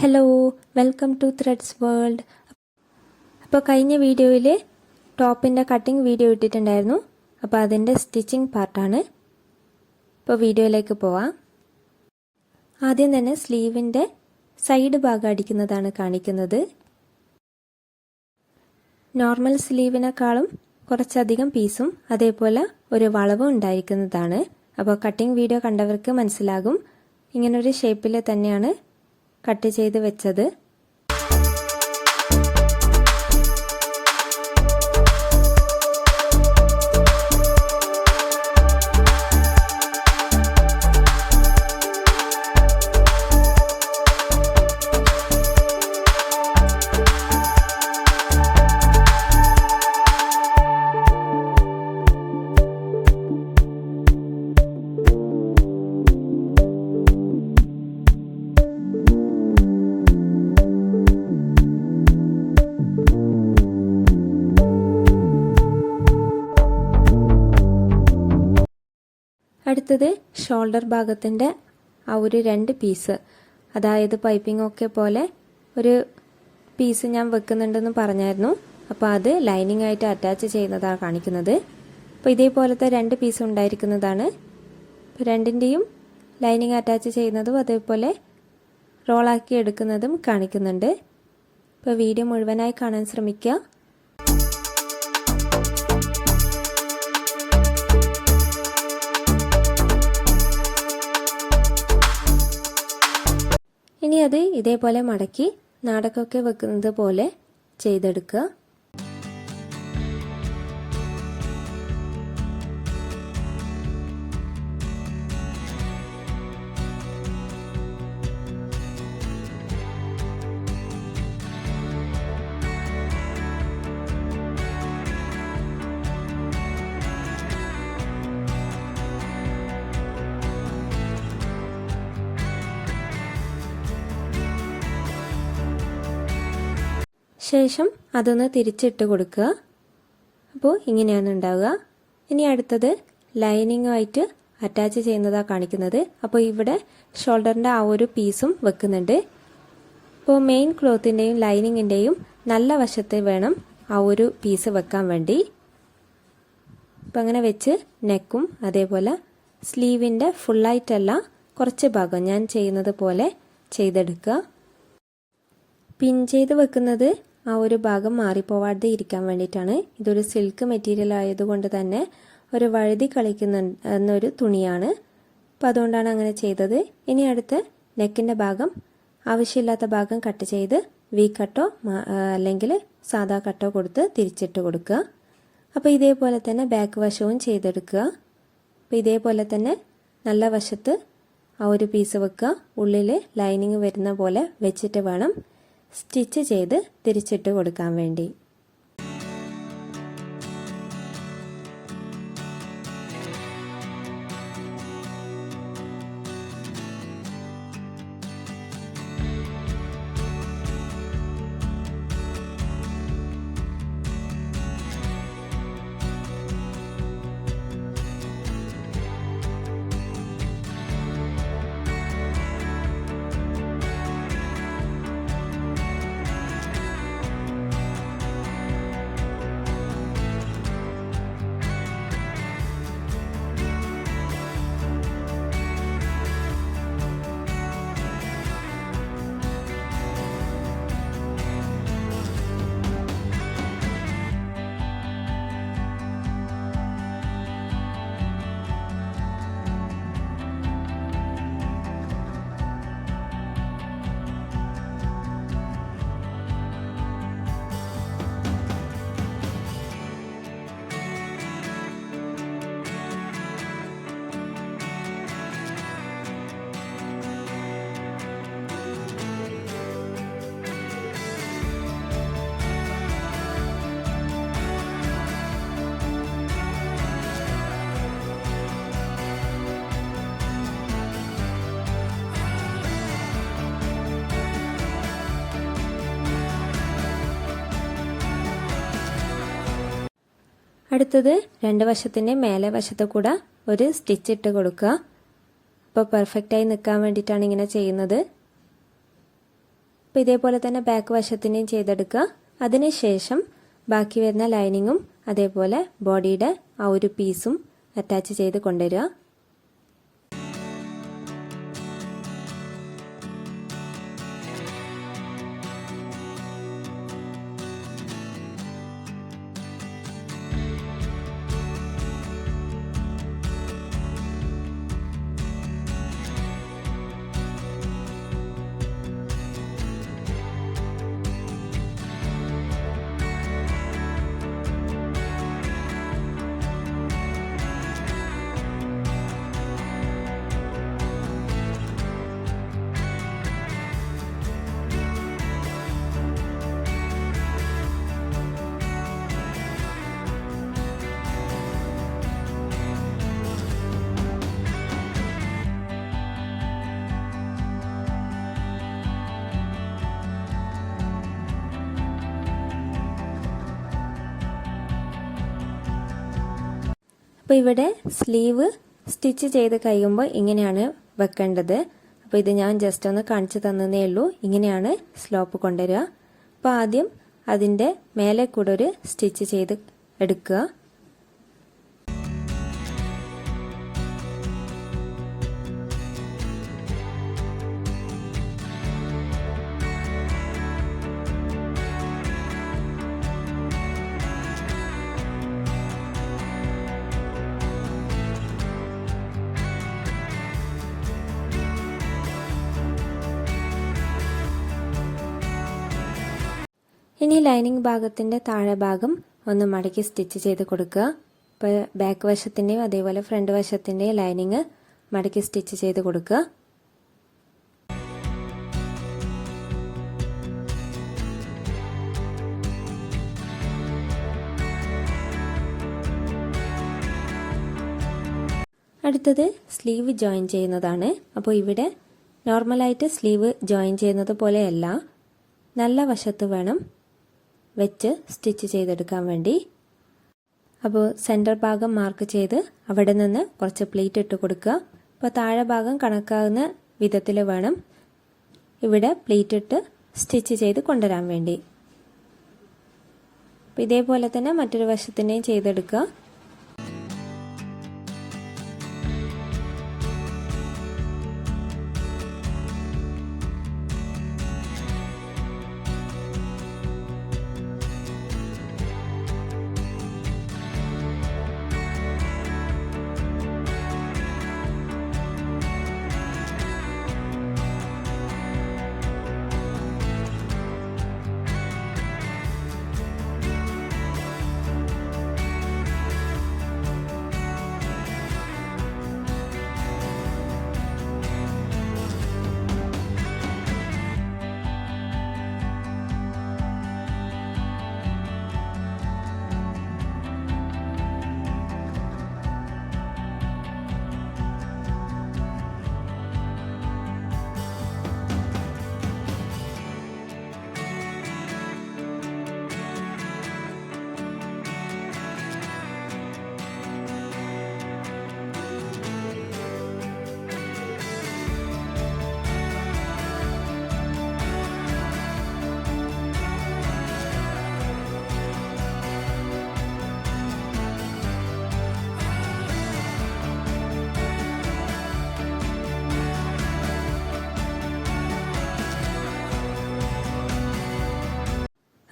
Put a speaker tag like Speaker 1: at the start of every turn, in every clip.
Speaker 1: Hello welcome to threads world അപ്പോൾ കഴിഞ്ഞ വീഡിയോയിൽ ടോപ്പിന്റെ കട്ടിംഗ് വീഡിയോ ഇട്ടിട്ടുണ്ടായിരുന്നു. അപ്പോൾ അതിന്റെ സ്റ്റിച്ചിങ് പാർട്ടാണ് ഇപ്പോൾ വീഡിയോയിലേക്ക് പോവാം. ആദ്യം തന്നെ സ്ലീവിന്റെ സൈഡ് ഭാഗം അടിക്കുന്നതാണ് കാണിക്കുന്നത്. നോർമൽ സ്ലീവിനേക്കാളും കുറച്ചധികം പീസും അതേപോലെ ഒരു വളവും ഉണ്ടായിരിക്കുന്നതാണ്. അപ്പോൾ കട്ടിംഗ് വീഡിയോ കണ്ടവർക്ക് മനസ്സിലാകും. ഇങ്ങനൊരു ഷേപ്പിൽ തന്നെയാണ് കട്ട് ചെയ്ത് വെച്ചത്. അടുത്തത് ഷോൾഡർ ഭാഗത്തിന്റെ ആ ഒരു രണ്ട് പീസ് അതായത് പൈപ്പിംഗ് ഒക്കെ പോലെ ഒരു പീസ് ഞാൻ വെക്കുന്നുണ്ടെന്ന് പറഞ്ഞായിരുന്നു. അപ്പോൾ അത് ലൈനിങ് ആയിട്ട് അറ്റാച്ച് ചെയ്യുന്നതാണ് കാണിക്കുന്നത്. അപ്പോൾ ഇതേപോലത്തെ രണ്ട് പീസ് ഉണ്ടായിരിക്കുന്നതാണ്. രണ്ടിന്റെയും ലൈനിങ് അറ്റാച്ച് ചെയ്യുന്നതും അതേപോലെ റോളാക്കി എടുക്കുന്നതും കാണിക്കുന്നുണ്ട്. ഇപ്പോൾ വീഡിയോ മുഴുവനായി കാണാൻ ശ്രമിക്കുക. അത് ഇതേപോലെ മടക്കി നാടകമൊക്കെ വെക്കുന്നത് പോലെ ചെയ്തെടുക്കുക. ശേഷം അതൊന്ന് തിരിച്ചിട്ട് കൊടുക്കുക. അപ്പോൾ ഇങ്ങനെയാണ് ഉണ്ടാവുക. ഇനി അടുത്തത് ലൈനിങ്ങുമായിട്ട് അറ്റാച്ച് ചെയ്യുന്നതാണ് കാണിക്കുന്നത്. അപ്പോൾ ഇവിടെ ഷോൾഡറിന്റെ ആ ഒരു പീസും വെക്കുന്നുണ്ട്. അപ്പോൾ മെയിൻ ക്ലോത്തിന്റെയും ലൈനിങ്ങിന്റെയും നല്ല വശത്ത് വേണം ആ ഒരു പീസ് വെക്കാൻ വേണ്ടി. അപ്പോൾ അങ്ങനെ വെച്ച് നെക്കും അതേപോലെ സ്ലീവിന്റെ ഫുള്ളായിട്ടല്ല കുറച്ച് ഭാഗം ഞാൻ ചെയ്യുന്നത് പോലെ ചെയ്തെടുക്കുക. പിൻ ചെയ്ത് വെക്കുന്നത് ആ ഒരു ഭാഗം മാറിപ്പോവാതെ ഇരിക്കാൻ വേണ്ടിയിട്ടാണ്. ഇതൊരു സിൽക്ക് മെറ്റീരിയൽ ആയതുകൊണ്ട് തന്നെ ഒരു വഴുതി കളിക്കുന്ന എന്നൊരു തുണിയാണ്. അപ്പോൾ അതുകൊണ്ടാണ് അങ്ങനെ ചെയ്തത്. ഇനി അടുത്ത് നെക്കിന്റെ ഭാഗം ആവശ്യമില്ലാത്ത ഭാഗം കട്ട് ചെയ്ത് വി കട്ടോ അല്ലെങ്കിൽ സാധാ കട്ടോ കൊടുത്ത് തിരിച്ചിട്ട് കൊടുക്കുക. അപ്പോൾ ഇതേപോലെ തന്നെ ബാക്ക് വശവും ചെയ്തെടുക്കുക. അപ്പോൾ ഇതേപോലെ തന്നെ നല്ല വശത്ത് ആ ഒരു പീസ് വെക്കുക. ഉള്ളിൽ ലൈനിങ് വരുന്ന പോലെ വെച്ചിട്ട് വേണം. സ്റ്റിച്ച് ചെയ്ത് തിരിച്ചിട്ട് കൊടുക്കാൻ വേണ്ടി. അടുത്തത് രണ്ട് വശത്തിന്റെ മേലെ വശത്ത് കൂടെ ഒരു സ്റ്റിച്ച് ഇട്ട് കൊടുക്കുക. അപ്പോൾ പെർഫെക്റ്റായി നിൽക്കാൻ വേണ്ടിയിട്ടാണ് ഇങ്ങനെ ചെയ്യുന്നത്. അപ്പോൾ ഇതേപോലെ തന്നെ ബാക്ക് വശത്തിന്റെയും ചെയ്തെടുക്കുക. അതിനുശേഷം ബാക്കി വരുന്ന ലൈനിങ്ങും അതേപോലെ ബോഡിയുടെ ആ ഒരു പീസും അറ്റാച്ച് ചെയ്ത് കൊണ്ടുവരിക. അപ്പോൾ ഇവിടെ സ്ലീവ് സ്റ്റിച്ച് ചെയ്ത് കഴിയുമ്പോൾ ഇങ്ങനെയാണ് വെക്കേണ്ടത്. അപ്പോൾ ഇത് ഞാൻ ജസ്റ്റ് ഒന്ന് കാണിച്ചു തന്നതേ ഉള്ളൂ. ഇങ്ങനെയാണ് സ്ലോപ്പ് കൊണ്ടുവരിക. അപ്പോൾ ആദ്യം അതിന്റെ മേലെ കൂടെ ഒരു സ്റ്റിച്ച് ചെയ്ത് എടുക്കുക. ഇനി ലൈനിങ് ഭാഗത്തിന്റെ താഴെ ഭാഗം ഒന്ന് മടക്കി സ്റ്റിച്ച് ചെയ്ത് കൊടുക്കുക. ഇപ്പോൾ ബാക്ക് വശത്തിന്റെയും അതേപോലെ ഫ്രണ്ട് വശത്തിന്റെയും ലൈനിങ് മടക്കി സ്റ്റിച്ച് ചെയ്ത് കൊടുക്കുക. അടുത്തത് സ്ലീവ് ജോയിൻ ചെയ്യുന്നതാണ്. അപ്പോൾ ഇവിടെ നോർമലായിട്ട് സ്ലീവ് ജോയിൻ ചെയ്യുന്നത് പോലെയല്ല. നല്ല വശത്ത് വേണം വെച്ച് സ്റ്റിച്ച് ചെയ്തെടുക്കാൻ വേണ്ടി. അപ്പോൾ സെന്റർ ഭാഗം മാർക്ക് ചെയ്ത് അവിടെ നിന്ന് കുറച്ച് പ്ലേറ്റ് ഇട്ട് കൊടുക്കുക. അപ്പോൾ താഴെ ഭാഗം കണക്കാകുന്ന വിധത്തിൽ വേണം ഇവിടെ പ്ലേറ്റ് ഇട്ട് സ്റ്റിച്ച് ചെയ്ത് കൊണ്ടുവരാൻ വേണ്ടി. അപ്പോൾ ഇതേപോലെ തന്നെ മറ്റൊരു വശത്തിന്റെയും ചെയ്തെടുക്കുക.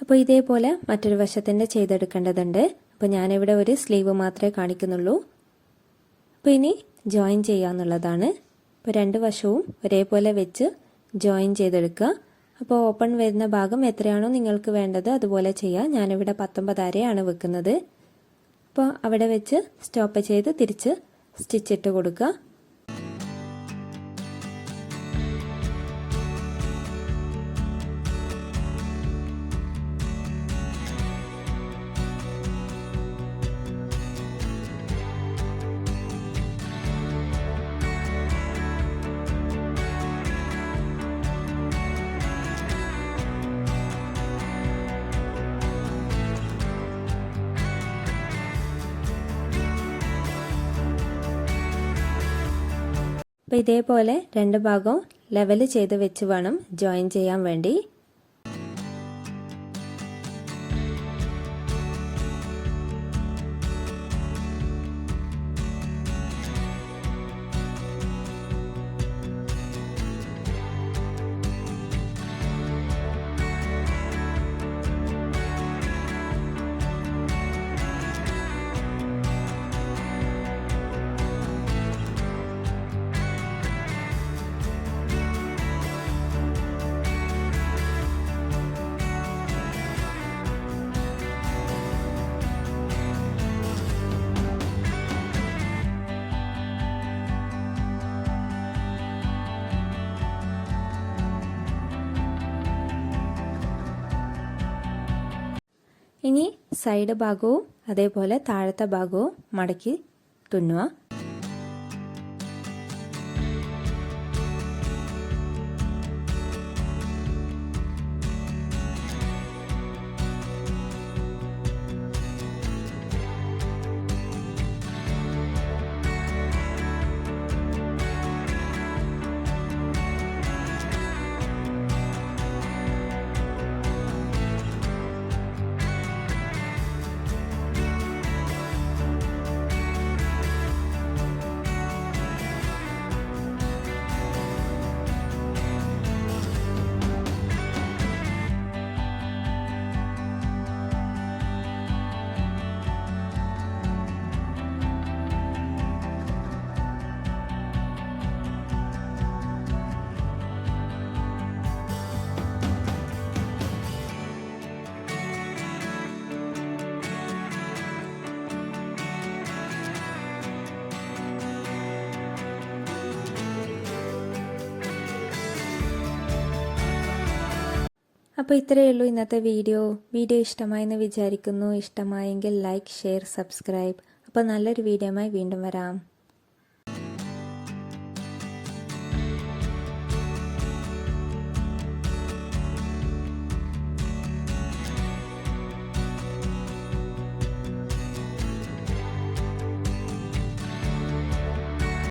Speaker 1: അപ്പോൾ ഇതേപോലെ മറ്റൊരു വശത്തിന്റെ ചെയ്തെടുക്കേണ്ടതുണ്ട്. അപ്പോൾ ഞാനിവിടെ ഒരു സ്ലീവ് മാത്രമേ കാണിക്കുന്നുള്ളൂ. അപ്പോൾ ഇനി ജോയിൻ ചെയ്യാന്നുള്ളതാണ് അപ്പോൾ രണ്ട് വശവും ഒരേപോലെ വെച്ച് ജോയിൻ ചെയ്തെടുക്കുക. അപ്പോൾ ഓപ്പൺ വരുന്ന ഭാഗം എത്രയാണോ നിങ്ങൾക്ക് വേണ്ടത് അതുപോലെ ചെയ്യുക. ഞാനിവിടെ പത്തൊമ്പതരയാണ് വെക്കുന്നത്. അപ്പോൾ അവിടെ വെച്ച് സ്റ്റോപ്പ് ചെയ്ത് തിരിച്ച് സ്റ്റിച്ചിട്ട് കൊടുക്കുക. അപ്പോൾ ഇതേപോലെ രണ്ട് ഭാഗവും ലെവൽ ചെയ്ത് വെച്ച് വേണം ജോയിൻ ചെയ്യാൻ വേണ്ടി. സൈഡ് ഭാഗവും അതേപോലെ താഴത്തെ ഭാഗവും മടക്കി തുന്നുക. അപ്പോൾ ഇത്രയേ ഉള്ളൂ ഇന്നത്തെ വീഡിയോ. വീഡിയോ ഇഷ്ടമായെന്ന് വിചാരിക്കുന്നു. ഇഷ്ടമായെങ്കിൽ ലൈക്ക് ഷെയർ സബ്സ്ക്രൈബ് അപ്പോൾ നല്ലൊരു വീഡിയോയുമായി വീണ്ടും വരാം.